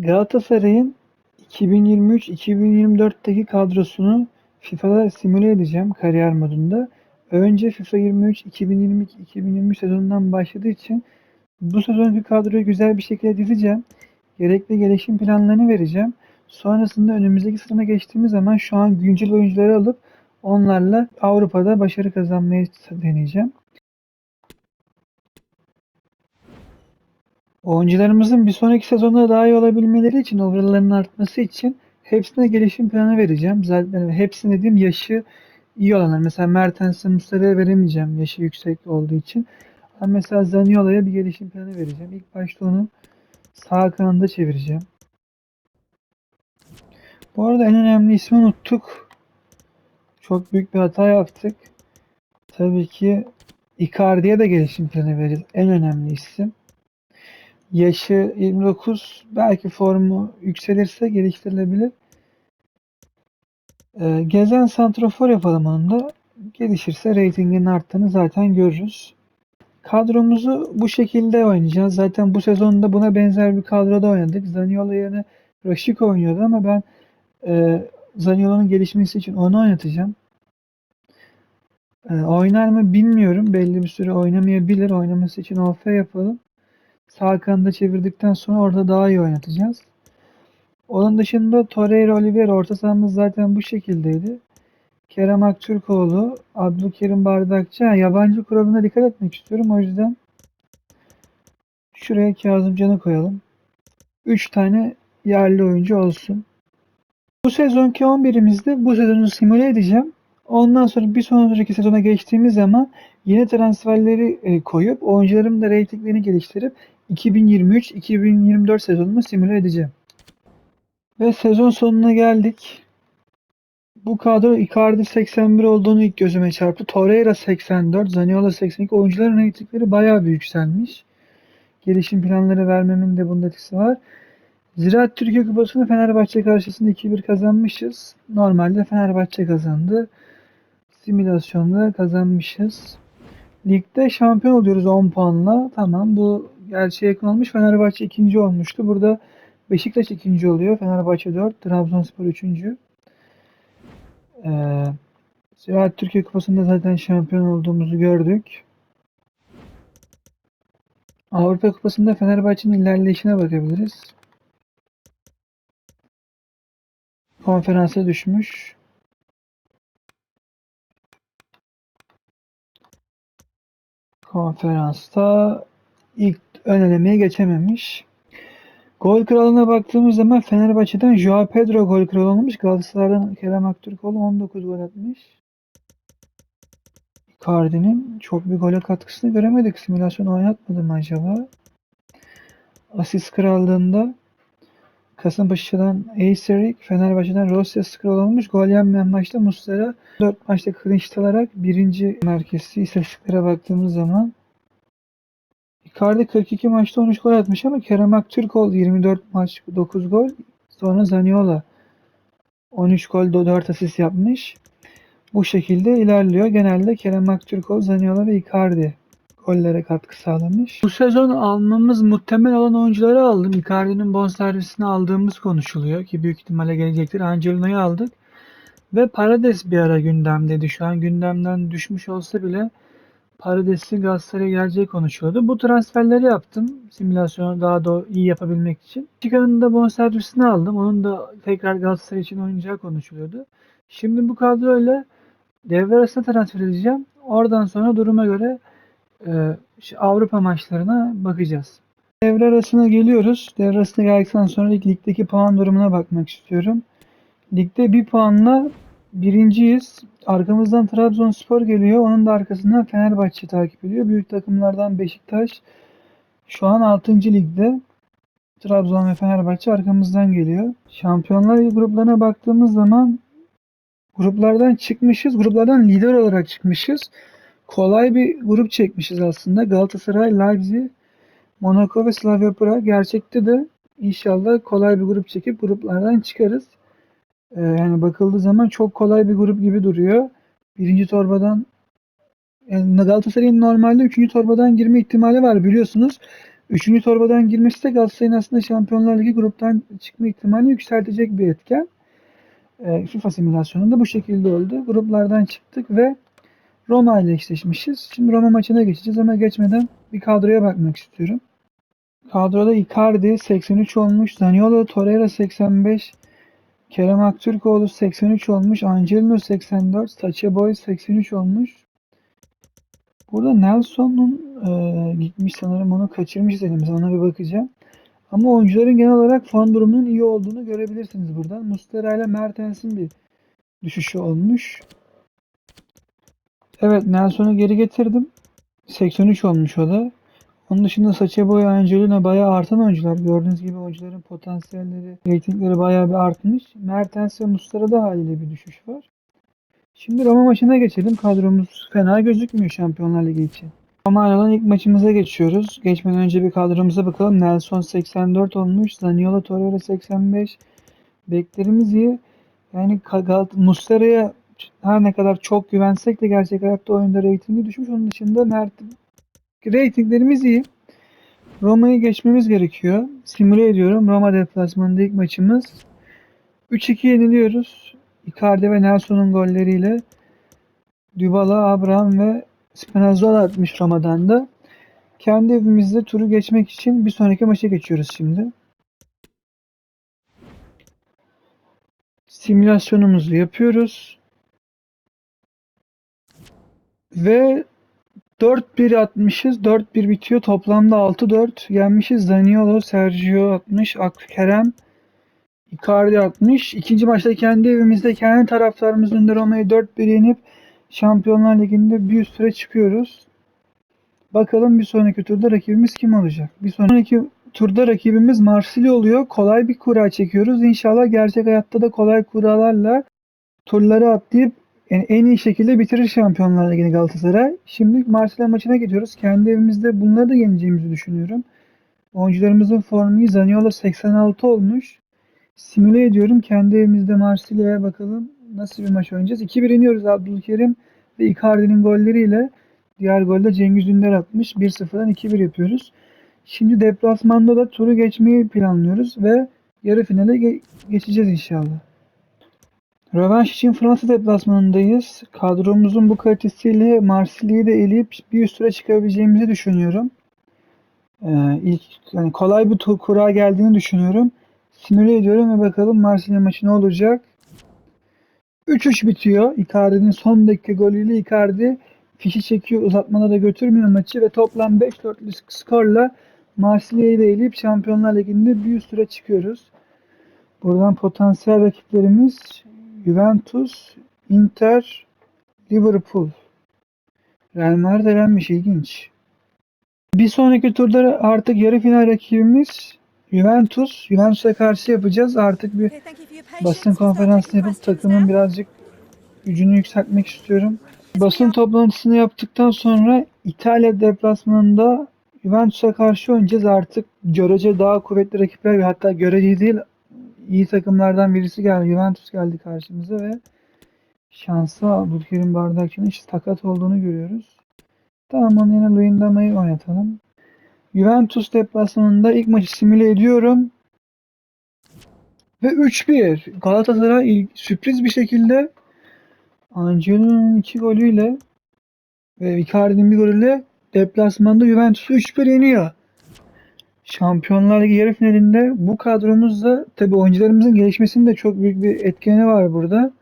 Galatasaray'ın 2023-2024'teki kadrosunu FIFA'da simüle edeceğim kariyer modunda. Önce FIFA 23 2022-2023 sezonundan başladığı için bu sezonki kadroyu güzel bir şekilde dizeceğim. Gerekli gelişim planlarını vereceğim. Sonrasında önümüzdeki sezona geçtiğimiz zaman şu an güncel oyuncuları alıp onlarla Avrupa'da başarı kazanmayı deneyeceğim. Oyuncularımızın bir sonraki sezonda daha iyi olabilmeleri için, overall'larının artması için hepsine gelişim planı vereceğim. Zaten hepsine dediğim yaşı iyi olanlar. Mesela Mertens'e Muslera'ya veremeyeceğim yaşı yüksek olduğu için. Ama mesela Zaniolo'ya bir gelişim planı vereceğim. İlk başta onu sağ kanada çevireceğim. Bu arada en önemli ismi unuttuk. Çok büyük bir hata yaptık. Tabii ki Icardi'ye de gelişim planı vereceğiz. En önemli isim. Yaşı 29. Belki formu yükselirse geliştirilebilir. Ee, gezen santrafor yapalım onun da. Gelişirse reytingin arttığını zaten görürüz. Kadromuzu bu şekilde oynayacağız. Zaten bu sezonda buna benzer bir kadroda oynadık. Zaniolo yerine Raşik oynuyordu ama ben e, Zaniolo'nun gelişmesi için onu oynatacağım. E, oynar mı bilmiyorum. Belli bir süre oynamayabilir. Oynaması için OF yapalım. Sağ kanada çevirdikten sonra orada daha iyi oynatacağız. Onun dışında Torreira Oliveira orta sahamız zaten bu şekildeydi. Kerem Aktürkoğlu, Abdülkerim Bardakçı. Yabancı kuralına dikkat etmek istiyorum. O yüzden şuraya Kazımcan'ı koyalım. 3 tane yerli oyuncu olsun. Bu sezonki 11'imizde bu sezonu simüle edeceğim. Ondan sonra bir sonraki sezona geçtiğimiz zaman yeni transferleri e, koyup oyuncuların da reytinglerini geliştirip 2023-2024 sezonunu simüle edeceğim. Ve sezon sonuna geldik. Bu kadro Icardi 81 olduğunu ilk gözüme çarptı. Torreira 84, Zaniolo 82. Oyuncuların reytingleri bayağı bir yükselmiş. Gelişim planları vermemin de bunda etkisi var. Ziraat Türkiye Kupası'nı Fenerbahçe karşısında 2-1 kazanmışız. Normalde Fenerbahçe kazandı. Simülasyonda kazanmışız. Ligde şampiyon oluyoruz 10 puanla. Tamam bu gerçeğe yakın olmuş. Fenerbahçe ikinci olmuştu. Burada Beşiktaş ikinci oluyor. Fenerbahçe 4. Trabzonspor üçüncü. Ee, Ziraat Türkiye Kupası'nda zaten şampiyon olduğumuzu gördük. Avrupa Kupası'nda Fenerbahçe'nin ilerleyişine bakabiliriz. Konferansa düşmüş. Konferansta ilk ön elemeye geçememiş. Gol kralına baktığımız zaman Fenerbahçe'den Joao Pedro gol kralı olmuş. Galatasaray'dan Kerem Aktürkoğlu 19 gol atmış. Icardi'nin çok bir gole katkısını göremedik. Simülasyon oynatmadı mı acaba? Asist krallığında Kasımpaşa'dan Eyserik, Fenerbahçe'den Rossias kral olmuş. Gol yenmeyen maçta Muslera 4 maçta sheet alarak birinci merkezi istatistiklere baktığımız zaman Icardi 42 maçta 13 gol atmış ama Kerem Aktürkoğlu 24 maç 9 gol. Sonra Zaniola 13 gol 4 asist yapmış. Bu şekilde ilerliyor. Genelde Kerem Aktürkoğlu, Zaniola ve Icardi gollere katkı sağlamış. Bu sezon almamız muhtemel olan oyuncuları aldım. Icardi'nin bonservisini aldığımız konuşuluyor ki büyük ihtimalle gelecektir. Angelino'yu aldık. Ve Parades bir ara gündemdeydi. Şu an gündemden düşmüş olsa bile Parades'in Galatasaray'a geleceği konuşuyordu. Bu transferleri yaptım. Simülasyonu daha da iyi yapabilmek için. Chicago'nun da bonservisini aldım. Onun da tekrar Galatasaray için oynayacağı konuşuluyordu. Şimdi bu kadroyla devre arasında transfer edeceğim. Oradan sonra duruma göre e, Avrupa maçlarına bakacağız. Devre arasına geliyoruz. Devre arasına geldikten sonra ligdeki puan durumuna bakmak istiyorum. Ligde bir puanla birinciyiz. Arkamızdan Trabzonspor geliyor. Onun da arkasından Fenerbahçe takip ediyor. Büyük takımlardan Beşiktaş şu an 6. ligde. Trabzon ve Fenerbahçe arkamızdan geliyor. Şampiyonlar Ligi gruplarına baktığımız zaman gruplardan çıkmışız. Gruplardan lider olarak çıkmışız. Kolay bir grup çekmişiz aslında. Galatasaray, Leipzig, Monaco ve Slavia Prag. Gerçekte de inşallah kolay bir grup çekip gruplardan çıkarız. Ee, yani bakıldığı zaman çok kolay bir grup gibi duruyor. Birinci torbadan yani Galatasaray'ın normalde üçüncü torbadan girme ihtimali var biliyorsunuz. Üçüncü torbadan girmesi de Galatasaray'ın aslında Şampiyonlar Ligi gruptan çıkma ihtimalini yükseltecek bir etken. E, FIFA simülasyonunda bu şekilde oldu. Gruplardan çıktık ve Roma ile eşleşmişiz. Şimdi Roma maçına geçeceğiz ama geçmeden bir kadroya bakmak istiyorum. Kadroda Icardi 83 olmuş, Zaniolo Torreira 85, Kerem Aktürkoğlu 83 olmuş, Angelino 84, Sacha Boy 83 olmuş. Burada Nelson'un e, gitmiş sanırım onu kaçırmış elimize ona bir bakacağım. Ama oyuncuların genel olarak form durumunun iyi olduğunu görebilirsiniz buradan. Mustera ile Mertens'in bir düşüşü olmuş. Evet Nelson'u geri getirdim. 83 olmuş o da. Onun dışında Sacha Boy, Angelino bayağı artan oyuncular. Gördüğünüz gibi oyuncuların potansiyelleri, reytingleri bayağı bir artmış. Mertens ve Muslera'da haliyle bir düşüş var. Şimdi Roma maçına geçelim. Kadromuz fena gözükmüyor Şampiyonlar Ligi için. Roma ile olan ilk maçımıza geçiyoruz. Geçmeden önce bir kadromuza bakalım. Nelson 84 olmuş. Zaniolo Torreira 85. Beklerimiz iyi. Yani Muslera'ya her ne kadar çok güvensek de gerçek hayatta oyunda reytingi düşmüş. Onun dışında Mert Ratinglerimiz iyi. Roma'yı geçmemiz gerekiyor. Simüle ediyorum. Roma deplasmanında ilk maçımız. 3-2 yeniliyoruz. Icardi ve Nelson'un golleriyle Dybala, Abraham ve Spinazzola atmış Roma'dan da. Kendi evimizde turu geçmek için bir sonraki maça geçiyoruz şimdi. Simülasyonumuzu yapıyoruz. Ve 4-1 atmışız. 4-1 bitiyor. Toplamda 6-4 yenmişiz. Daniolo, Sergio atmış. Kerem, Icardi atmış. İkinci maçta kendi evimizde kendi taraftarımızın önünde Roma'yı 4-1 yenip Şampiyonlar Ligi'nde bir tura çıkıyoruz. Bakalım bir sonraki turda rakibimiz kim olacak? Bir sonraki turda rakibimiz Marsilya oluyor. Kolay bir kura çekiyoruz. İnşallah gerçek hayatta da kolay kuralarla turları atlayıp yani en iyi şekilde bitirir Şampiyonlar Ligi'ni Galatasaray. Şimdi Marsilya maçına gidiyoruz. Kendi evimizde bunları da yeneceğimizi düşünüyorum. Oyuncularımızın formu iyi. Zaniolo 86 olmuş. Simüle ediyorum. Kendi evimizde Marsilya'ya bakalım nasıl bir maç oynayacağız. 2-1 iniyoruz Abdülkerim ve Icardi'nin golleriyle. Diğer golde Cengiz Ünder atmış. 1-0'dan 2-1 yapıyoruz. Şimdi deplasmanda da turu geçmeyi planlıyoruz ve yarı finale ge- geçeceğiz inşallah. Rövanş için Fransa deplasmanındayız. Kadromuzun bu kalitesiyle Marsilya'yı da eleyip bir üst tura çıkabileceğimizi düşünüyorum. Ee, ilk yani kolay bir tur kura geldiğini düşünüyorum. Simüle ediyorum ve bakalım Marsilya maçı ne olacak. 3-3 bitiyor. Icardi'nin son dakika golüyle Icardi fişi çekiyor. Uzatmalara götürmüyor maçı ve toplam 5-4'lük skorla Marsilya'yı da eleyip Şampiyonlar Ligi'nde bir üst tura çıkıyoruz. Buradan potansiyel rakiplerimiz Juventus, Inter, Liverpool. Real Madrid elenmiş ilginç. Bir sonraki turda artık yarı final rakibimiz Juventus. Juventus'a karşı yapacağız. Artık bir basın konferansı yapıp takımın birazcık gücünü yükseltmek istiyorum. Basın toplantısını yaptıktan sonra İtalya deplasmanında Juventus'a karşı oynayacağız. Artık görece daha kuvvetli rakipler ve hatta görece değil iyi takımlardan birisi geldi. Juventus geldi karşımıza ve şansa Abdülkerim Bardakçı'nın hiç sakat olduğunu görüyoruz. Tamam onu yine Luyendama'yı oynatalım. Juventus deplasmanında ilk maçı simüle ediyorum. Ve 3-1. Galatasaray sürpriz bir şekilde Angelino'nun iki golüyle ve Icardi'nin bir golüyle deplasmanda Juventus'u 3-1 yeniyor. Şampiyonlar Ligi yarı finalinde bu kadromuzda tabi oyuncularımızın gelişmesinin de çok büyük bir etkeni var burada.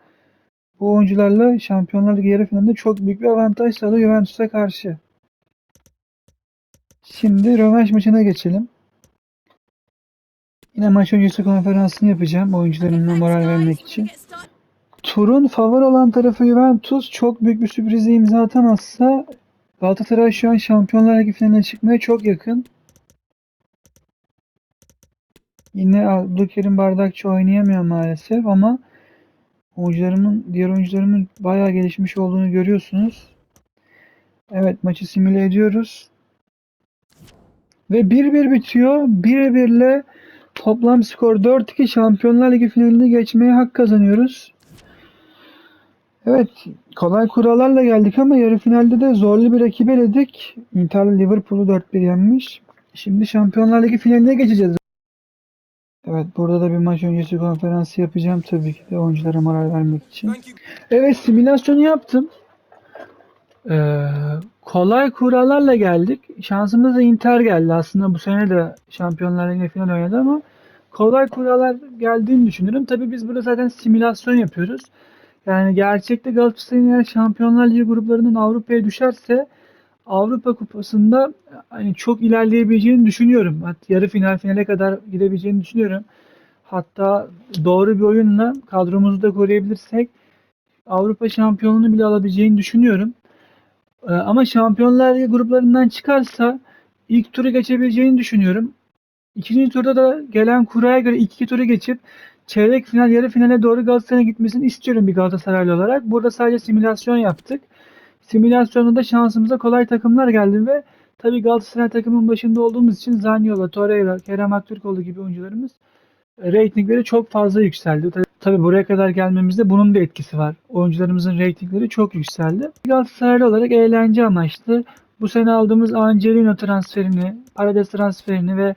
Bu oyuncularla Şampiyonlar Ligi yarı finalinde çok büyük bir avantaj sağlıyor Juventus'a karşı. Şimdi rövanş maçına geçelim. Yine maç öncesi konferansını yapacağım oyuncularımla moral vermek için. Turun favori olan tarafı Juventus çok büyük bir sürprize imza atamazsa Galatasaray şu an Şampiyonlar Ligi finaline çıkmaya çok yakın. Yine Abdülkerim Bardakçı oynayamıyor maalesef ama oyuncularımın, diğer oyuncularımın bayağı gelişmiş olduğunu görüyorsunuz. Evet maçı simüle ediyoruz. Ve 1-1 bitiyor. 1-1 ile toplam skor 4-2 Şampiyonlar Ligi finalinde geçmeye hak kazanıyoruz. Evet kolay kurallarla geldik ama yarı finalde de zorlu bir rakip eledik. Inter Liverpool'u 4-1 yenmiş. Şimdi Şampiyonlar Ligi finaline geçeceğiz. Evet burada da bir maç öncesi konferansı yapacağım tabii ki de oyunculara moral vermek için. Evet simülasyonu yaptım. Ee, kolay kurallarla geldik. Şansımız da Inter geldi. Aslında bu sene de Şampiyonlar Ligi final oynadı ama kolay kurallar geldiğini düşünüyorum. Tabii biz burada zaten simülasyon yapıyoruz. Yani gerçekte Galatasaray'ın eğer Şampiyonlar Ligi gruplarından Avrupa'ya düşerse Avrupa Kupası'nda hani çok ilerleyebileceğini düşünüyorum. Hatta yarı final finale kadar gidebileceğini düşünüyorum. Hatta doğru bir oyunla kadromuzu da koruyabilirsek Avrupa şampiyonluğunu bile alabileceğini düşünüyorum. Ee, Ama Şampiyonlar gruplarından çıkarsa ilk turu geçebileceğini düşünüyorum. İkinci turda da gelen kuraya göre iki turu geçip çeyrek final, yarı finale doğru Galatasaray'a gitmesini istiyorum bir Galatasaraylı olarak. Burada sadece simülasyon yaptık. Simülasyonda da şansımıza kolay takımlar geldi ve tabii Galatasaray takımın başında olduğumuz için Zaniolo, Torreira, Kerem Aktürkoğlu gibi oyuncularımız e, reytingleri çok fazla yükseldi. Tabii buraya kadar gelmemizde bunun da etkisi var. Oyuncularımızın reytingleri çok yükseldi. Galatasaraylı olarak eğlence amaçlı bu sene aldığımız Angelino transferini, Parades transferini ve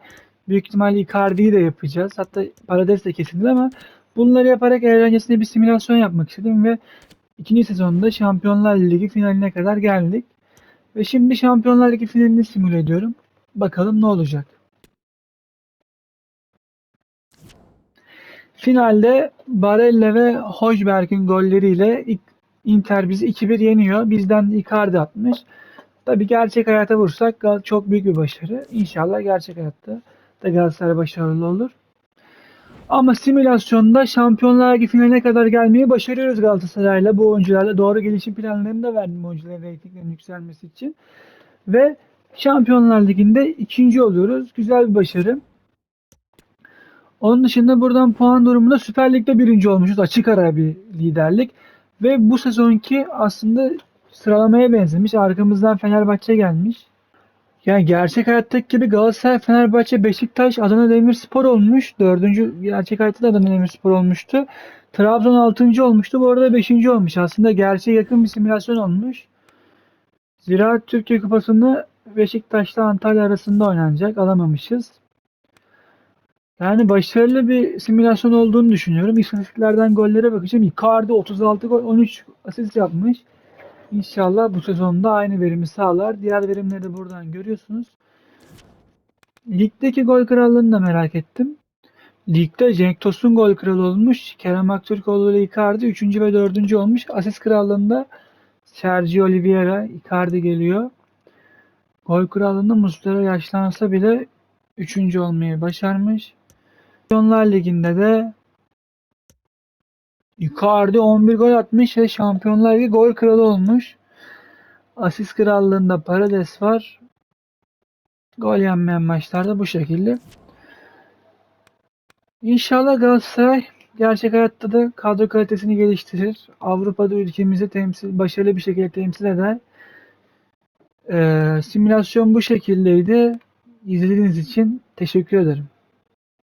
büyük ihtimalle Icardi'yi de yapacağız. Hatta Parades de kesildi ama bunları yaparak eğlencesine bir simülasyon yapmak istedim ve ikinci sezonda Şampiyonlar Ligi finaline kadar geldik. Ve şimdi Şampiyonlar Ligi finalini simüle ediyorum. Bakalım ne olacak. Finalde Barella ve Hojberg'in golleriyle Inter bizi 2-1 yeniyor. Bizden de Icardi atmış. Tabii gerçek hayata vursak çok büyük bir başarı. İnşallah gerçek hayatta da Galatasaray başarılı olur. Ama simülasyonda Şampiyonlar Ligi finaline kadar gelmeyi başarıyoruz Galatasaray'la. Bu oyuncularla doğru gelişim planlarını da verdim oyuncuların reytinglerinin yükselmesi için. Ve Şampiyonlar Ligi'nde ikinci oluyoruz. Güzel bir başarı. Onun dışında buradan puan durumunda Süper Lig'de birinci olmuşuz. Açık ara bir liderlik. Ve bu sezonki aslında sıralamaya benzemiş. Arkamızdan Fenerbahçe gelmiş. Yani gerçek hayattaki gibi Galatasaray, Fenerbahçe, Beşiktaş, Adana Demirspor olmuş. Dördüncü gerçek hayatta da Adana Demirspor olmuştu. Trabzon altıncı olmuştu. Bu arada beşinci olmuş. Aslında gerçeğe yakın bir simülasyon olmuş. Ziraat Türkiye Kupası'nı Beşiktaş'la Antalya arasında oynanacak. Alamamışız. Yani başarılı bir simülasyon olduğunu düşünüyorum. İstatistiklerden gollere bakacağım. Icardi 36 gol, 13 asist yapmış. İnşallah bu sezonda aynı verimi sağlar. Diğer verimleri de buradan görüyorsunuz. Ligdeki gol krallığını da merak ettim. Ligde Cenk Tosun gol kralı olmuş. Kerem Aktürkoğlu ile Icardi 3. ve 4. olmuş. Asist krallığında Sergio Oliveira, Icardi geliyor. Gol krallığında Muslera yaşlansa bile 3. olmayı başarmış. Şampiyonlar Ligi'nde de Icardi 11 gol atmış ve Şampiyonlar Ligi gol kralı olmuş. Asist krallığında Paredes var. Gol yenmeyen maçlarda bu şekilde. İnşallah Galatasaray gerçek hayatta da kadro kalitesini geliştirir. Avrupa'da ülkemizi temsil, başarılı bir şekilde temsil eder. Ee, simülasyon bu şekildeydi. İzlediğiniz için teşekkür ederim.